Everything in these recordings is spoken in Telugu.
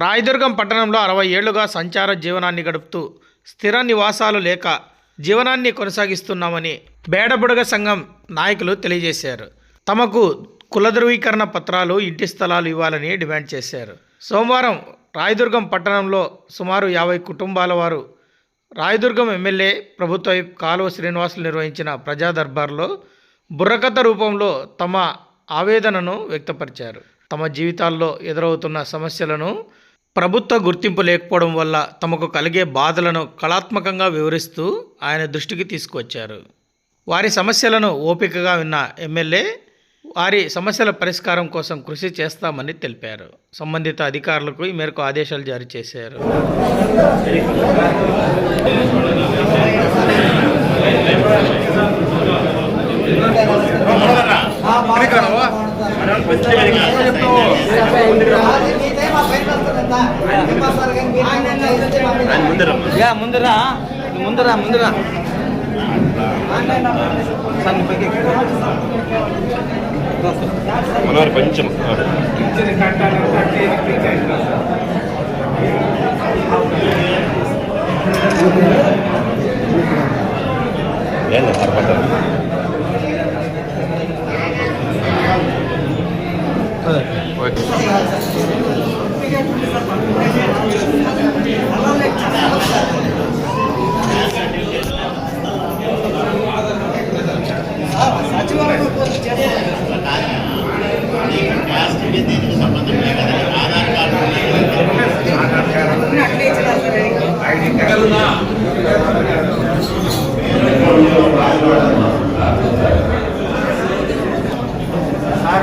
రాయదుర్గం పట్టణంలో అరవై ఏళ్ళుగా సంచార జీవనాన్ని గడుపుతూ స్థిర నివాసాలు లేక జీవనాన్ని కొనసాగిస్తున్నామని బేడబుడగ సంఘం నాయకులు తెలియజేశారు. తమకు కుల ధృవీకరణ పత్రాలు ఇంటి స్థలాలు ఇవ్వాలని డిమాండ్ చేశారు. సోమవారం రాయదుర్గం పట్టణంలో సుమారు యాభై కుటుంబాల వారు రాయదుర్గం ఎమ్మెల్యే ప్రభుత్వ కాలువ శ్రీనివాసులు నిర్వహించిన ప్రజా దర్బార్లో బుర్రకథ రూపంలో తమ ఆవేదనను వ్యక్తపరిచారు. తమ జీవితాల్లో ఎదురవుతున్న సమస్యలను ప్రభుత్వ గుర్తింపు లేకపోవడం వల్ల తమకు కలిగే బాధలను కళాత్మకంగా వివరిస్తూ ఆయన దృష్టికి తీసుకువచ్చారు. వారి సమస్యలను ఓపికగా విన్న ఎమ్మెల్యే వారి సమస్యల పరిష్కారం కోసం కృషి చేస్తామని తెలిపారు. సంబంధిత అధికారులకు ఈ మేరకు ఆదేశాలు జారీ చేశారు. ಯಾ ಮುಂದರ ಮುಂದರ ಮುಂದರ ಮನೋರ್ ಪಂಚಮ ಏನು ಮಾರ್ಪಾಟ ಓಕೆ.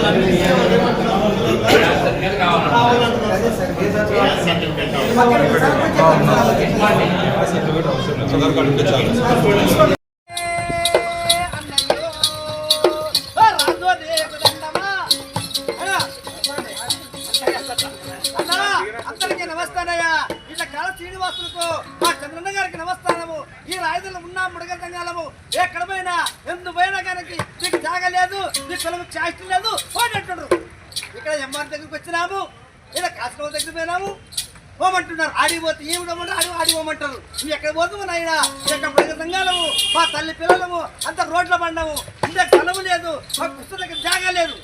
అందరికి అందరికీ నమస్తానయ్యా ఇట్లా కాల శ్రీనివాసులకు మా చంద్రన్న గారికి నమస్తానము ఈ రాయుధులు ఉన్నా ముడగంగాలము ఎక్కడ పోయినా ఎందు పోయినా కనుక జాగలేదు నీ కులం చాయిస్ట్ లేదు పోయినట్టు ఇక్కడ ఎంఆర్ దగ్గరికి వచ్చినాము ఇలా కాసుకో దగ్గర పోయినాము. పోమంటున్నారు ఆడిపోతే ఏమి పోమంటారు ఆడి ఆడిపోమంటారు నువ్వు ఎక్కడ పోతావు నాయన? ఎక్కడ ప్రజల సంఘాలము మా తల్లి పిల్లలము అంత రోడ్ల పడ్డాము ఇంత స్థలము లేదు మా పుస్తకం జాగా లేదు.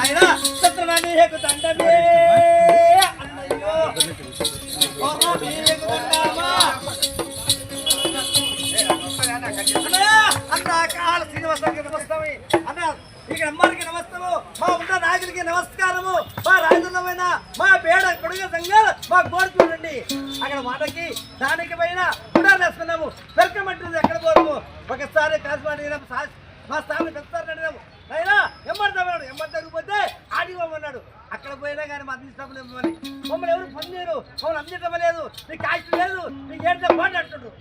ఆయన చిత్రనాన్ని హేకు దండమే. అన్నయ్యో ఇక్కడ అమ్మారికి నమస్తము. మా ఉన్న రాజులకి నమస్కారము. మా రాజులమైన మా పేడ కొడుకు సంఘాలు మా కోరుకుండండి చూడండి. అక్కడ మాటకి దానికి పైన కూడా నేస్తున్నాము వెల్కమ్ అంటుంది ఎక్కడ పోతాము ఒకసారి కాసుమాడి మా స్థానం పెడతారు అడిగాము అయినా ఎమ్మడతామన్నాడు ఎమ్మడి తగ్గిపోతే ఆడిపోమన్నాడు అక్కడ పోయినా కానీ మా అందిస్తాము మమ్మల్ని మమ్మల్ని ఎవరు పొందేరు? మమ్మల్ని అందించడం లేదు నీకు కాస్ట్ లేదు. నీకు ఏంటో మాట్లాడుతుండ్రు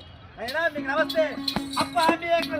అయినా మీకు నమస్తే. అప్ప మీ ఎక్కడ